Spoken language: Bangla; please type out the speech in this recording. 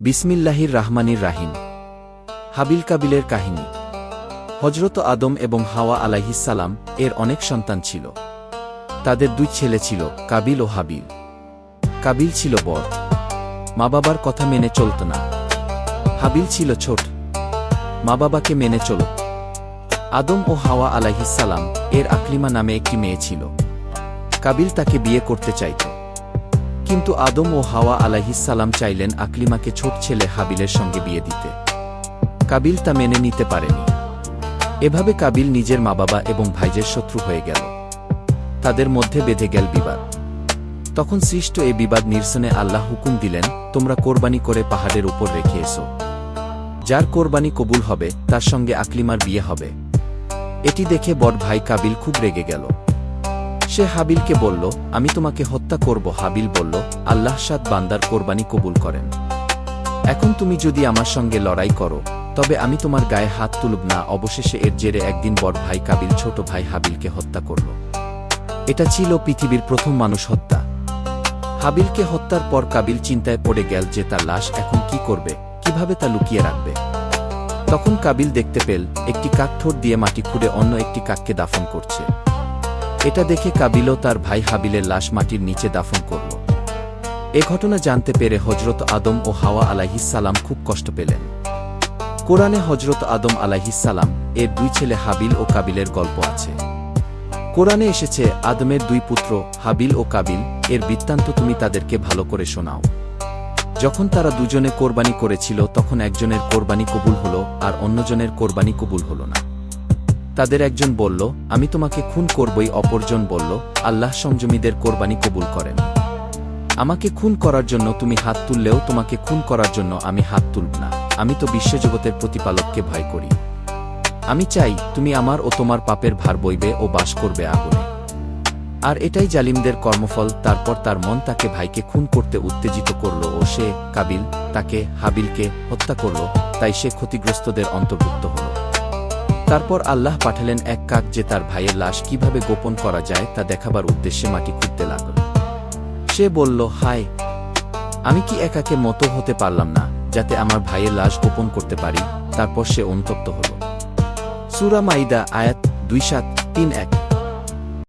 বিসমিল্লাহির রাহমানির রাহিম। হাবিল কাবিলের কাহিনী। হজরত আদম এবং হাওয়া আলাইহিসালাম এর অনেক সন্তান ছিল। তাদের দুই ছেলে ছিল, কাবিল ও হাবিল। কাবিল ছিল বর মা বাবার কথা মেনে চলত না। হাবিল ছিল ছোট। মা বাবাকে মেনে চলত আদম ও হাওয়া আলাইহিসালাম এর আকলিমা নামে একটি মেয়ে ছিল। কাবিল তাকে বিয়ে করতে চাইত। কিন্তু আদম ও হাওয়া আলাইহিসাল্লাম চাইলেন আকলিমাকে ছোট ছেলে হাবিলের সঙ্গে বিয়ে দিতে। কাবিল তা মেনে নিতে পারেনি। এভাবে কাবিল নিজের মা বাবা এবং ভাইজের শত্রু হয়ে গেল। তাদের মধ্যে বেঁধে গেল বিবাদ। তখন সৃষ্ট এ বিবাদ নিরসনে আল্লাহ হুকুম দিলেন, তোমরা কোরবানি করে পাহাড়ের উপর রেখে এসো। যার কোরবানি কবুল হবে, তার সঙ্গে আকলিমার বিয়ে হবে। এটি দেখে বড় ভাই কাবিল খুব রেগে গেল। সে হাবিলকে বলল, আমি তোমাকে হত্যা করব, হাবিল বলল, আল্লাহ সাদ বান্দার কোরবানি কবুল করেন। এখন তুমি যদি আমার সঙ্গে লড়াই করো, তবে আমি তোমার গায়ে হাত তুলব না। অবশেষে এর জেরে একদিন বড় ভাই কাবিল, ছোট ভাই হাবিলকে হত্যা করল। এটা ছিল পৃথিবীর প্রথম মানুষ হত্যা। হাবিলকে হত্যার পর কাবিল চিন্তায় পড়ে গেল যে তার লাশ এখন কি করবে, কীভাবে তা লুকিয়ে রাখবে। তখন কাবিল দেখতে পেল, একটি কাক দিয়ে মাটি খুঁড়ে অন্য একটি কাককে দাফন করছে। এটা দেখে কাবিলও তার ভাই হাবিলের লাশ মাটির নিচে দাফন করল। এ ঘটনা জানতে পেরে হজরত আদম ও হাওয়া আলাইহিসালাম খুব কষ্ট পেলেন। কোরআনে হজরত আদম আলাইহিসালাম এর দুই ছেলে হাবিল ও কাবিলের গল্প আছে। কোরআনে এসেছে, আদমের দুই পুত্র, হাবিল ও কাবিল, এর বৃত্তান্ত তুমি তাদেরকে ভালো করে শোনাও। যখন তারা দুজনে কোরবানি করেছিল, তখন একজনের কোরবানি কবুল হলো, আর অন্যজনের কোরবানি কবুল হলো না। তাদের একজন বলল, আমি তোমাকে খুন করবই। অপরজন বলল, আল্লাহ সংযমীদের কোরবানি কবুল করেন। আমাকে খুন করার জন্য তুমি হাত তুললেও তোমাকে খুন করার জন্য আমি হাত তুলব না। আমি তো বিশ্বজগতের প্রতিপালককে ভয় করি। আমি চাই তুমি আমার ও তোমার পাপের ভার বইবে ও বাস করবে আগুনে। আর এটাই জালিমদের কর্মফল। তারপর তার মন তাকে ভাইকে খুন করতে উত্তেজিত করল ও সে কাবিল তাকে হাবিলকে হত্যা করল। তাই সে ক্ষতিগ্রস্তদের অন্তর্ভুক্ত হল। তারপর আল্লাহ পাঠালেন এক কাক যে তার ভাইয়ের লাশ কীভাবে গোপন করা যায় তা দেখাবার উদ্দেশ্যে মাটি খুঁজতে লাগল। সে বলল, হায়, আমি কি একাকে মতো হতে পারলাম না যাতে আমার ভাইয়ের লাশ গোপন করতে পারি? তারপর সে অনুতপ্ত হল। সুরা মাইদা, আয়াত দুই সাত তিন এক।